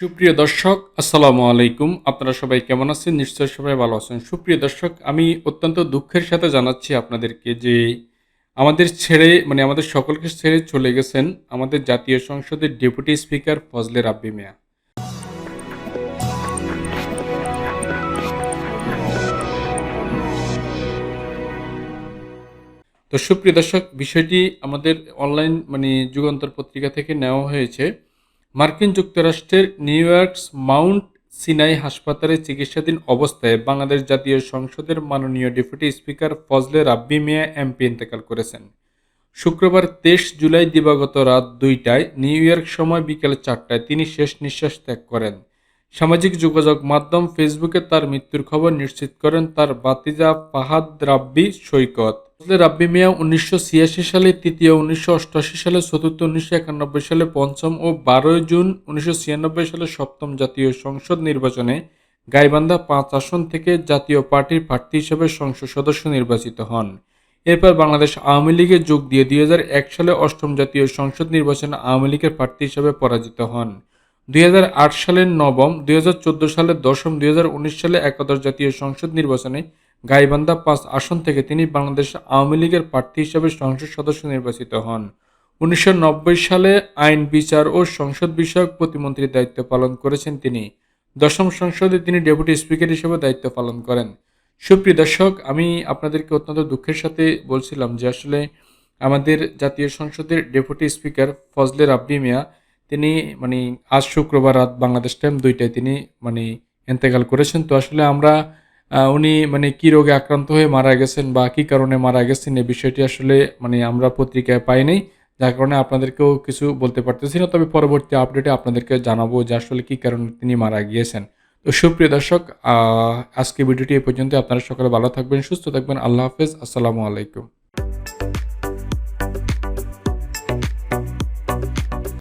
সুপ্রিয় দর্শক, আসসালামু আলাইকুম। আপনারা সবাই কেমন আছেন? নিশ্চয়ই সবাই ভালো আছেন। সুপ্রিয় দর্শক, আমি অত্যন্ত দুঃখের সাথে জানাচ্ছি আপনাদেরকে যে আমাদের ছেড়ে মানে আমাদের সকলকে ছেড়ে চলে গেছেন আমাদের জাতীয় সংসদের ডেপুটি স্পিকার ফজলে রাব্বি মিয়া। তো সুপ্রিয় দর্শক, বিষয়টি আমাদের অনলাইন মানে যুগান্তর পত্রিকা থেকে নেওয়া হয়েছে। মার্কিন যুক্তরাষ্ট্রের নিউ ইয়র্কস মাউন্ট সিনাই হাসপাতালে চিকিৎসাধীন অবস্থায় বাংলাদেশ জাতীয় সংসদের মাননীয় deputy speaker Fazle Rabbi Mia MP ইন্তেকাল করেছেন। শুক্রবার তেইশ জুলাই দিবাগত রাত দুইটায় নিউ ইয়র্ক সময় বিকেল চারটায় তিনি শেষ নিঃশ্বাস ত্যাগ করেন। সামাজিক যোগাযোগ মাধ্যম ফেসবুকে তার মৃত্যুর খবর নিশ্চিত করেন তার বাতিজা ফাহাদ রাব্বি সৈকত। রাব্বি মিয়া উনিশশো ছিয়াশি সালে, তৃতীয় উনিশশো অষ্টআশি সালে, চতুর্থ উনিশশো একানব্বই সালে, পঞ্চম ও বারোই জুন উনিশশো ছিয়ানব্বই সালে সপ্তম জাতীয় সংসদ নির্বাচনে গাইবান্ধা পাঁচ আসন থেকে জাতীয় পার্টির প্রার্থী হিসেবে সংসদ সদস্য নির্বাচিত হন। এরপর বাংলাদেশ আওয়ামী লীগে যোগ দিয়ে দুই হাজার এক সালে অষ্টম জাতীয় সংসদ নির্বাচনে আওয়ামী লীগের প্রার্থী হিসেবে পরাজিত হন। দুই সালের নবম, দুই হাজার চোদ্দ সালে দশম, দুই হাজার উনিশ সালে একাদশ জাতীয় সংসদ নির্বাচনে গাইবান্ধা পাঁচ আসন থেকে তিনি বাংলাদেশ আওয়ামী লীগের প্রার্থী হিসেবে সংসদ সদস্য নির্বাচিত হন। উনিশশো নব্বই সালে আইন, বিচার ও সংসদ বিষয়ক প্রতিমন্ত্রীর দায়িত্ব পালন করেছেন তিনি। দশম সংসদে তিনি ডেপুটি স্পিকার হিসেবে দায়িত্ব পালন করেন। সুপ্রিয় দর্শক, আমি আপনাদেরকে অত্যন্ত দুঃখের সাথে বলছিলাম যে আসলে আমাদের জাতীয় সংসদের ডেপুটি স্পিকার ফজলে রাব্বি মিয়া, তিনি মানে আজ শুক্রবার রাত বাংলাদেশ টাইম দুইটায় তিনি মানে ইন্তেকাল করেছেন। তো আসলে আমরা উনি মানে কি রোগে আক্রান্ত হয়ে মারা গেছেন বা কী কারণে মারা গেছেন এই বিষয়টি আসলে মানে আমরা পত্রিকায় পাই নাই যার কারণে আপনাদেরকেও কিছু বলতে পারতেছি না। তবে পরবর্তী আপডেটে আপনাদেরকে জানাব যে আসলে কী কারণে তিনি মারা গিয়েছেন। তো সুপ্রিয় দর্শক আজকে ভিডিওটি এ পর্যন্ত আপনারা সকলে ভালো থাকবেন, সুস্থ থাকবেন। আল্লাহ হাফেজ। আসসালামু আলাইকুম।